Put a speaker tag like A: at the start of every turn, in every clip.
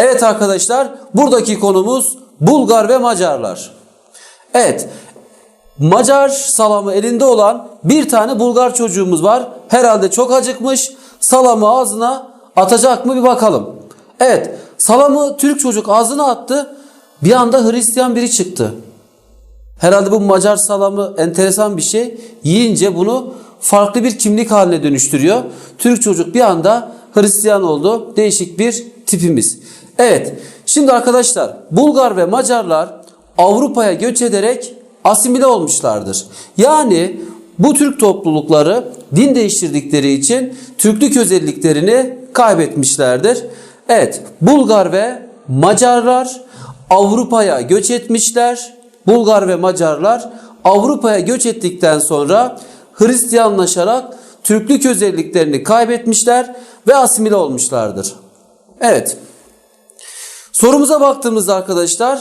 A: Evet arkadaşlar buradaki konumuz Bulgar ve Macarlar. Evet Macar salamı elinde olan bir tane Bulgar çocuğumuz var. Herhalde çok acıkmış. Salamı ağzına atacak mı bir bakalım. Evet salamı Türk çocuk ağzına attı. Bir anda Hristiyan biri çıktı. Herhalde bu Macar salamı enteresan bir şey. Yiyince bunu farklı bir kimlik haline dönüştürüyor. Türk çocuk bir anda Hristiyan oldu. Değişik bir tipimiz. Evet. Şimdi arkadaşlar Bulgar ve Macarlar Avrupa'ya göç ederek asimile olmuşlardır. Yani bu Türk toplulukları din değiştirdikleri için Türklük özelliklerini kaybetmişlerdir. Evet, Bulgar ve Macarlar Avrupa'ya göç etmişler. Bulgar ve Macarlar Avrupa'ya göç ettikten sonra Hristiyanlaşarak Türklük özelliklerini kaybetmişler ve asimile olmuşlardır. Evet. Sorumuza baktığımızda arkadaşlar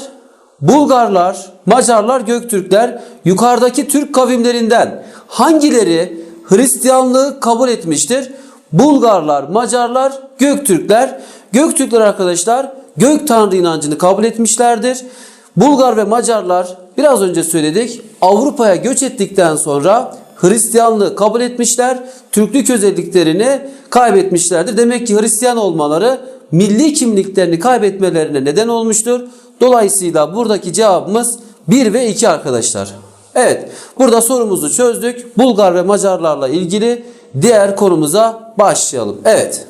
A: Bulgarlar, Macarlar, Göktürkler yukarıdaki Türk kavimlerinden hangileri Hristiyanlığı kabul etmiştir? Bulgarlar, Macarlar, Göktürkler. Göktürkler arkadaşlar gök tanrı inancını kabul etmişlerdir. Bulgar ve Macarlar biraz önce söyledik Avrupa'ya göç ettikten sonra Hristiyanlığı kabul etmişler. Türklük özelliklerini kaybetmişlerdir. Demek ki Hristiyan olmaları milli kimliklerini kaybetmelerine neden olmuştur. Dolayısıyla buradaki cevabımız 1 ve 2 arkadaşlar. Evet burada sorumuzu çözdük. Bulgar ve Macarlarla ilgili diğer konumuza başlayalım. Evet.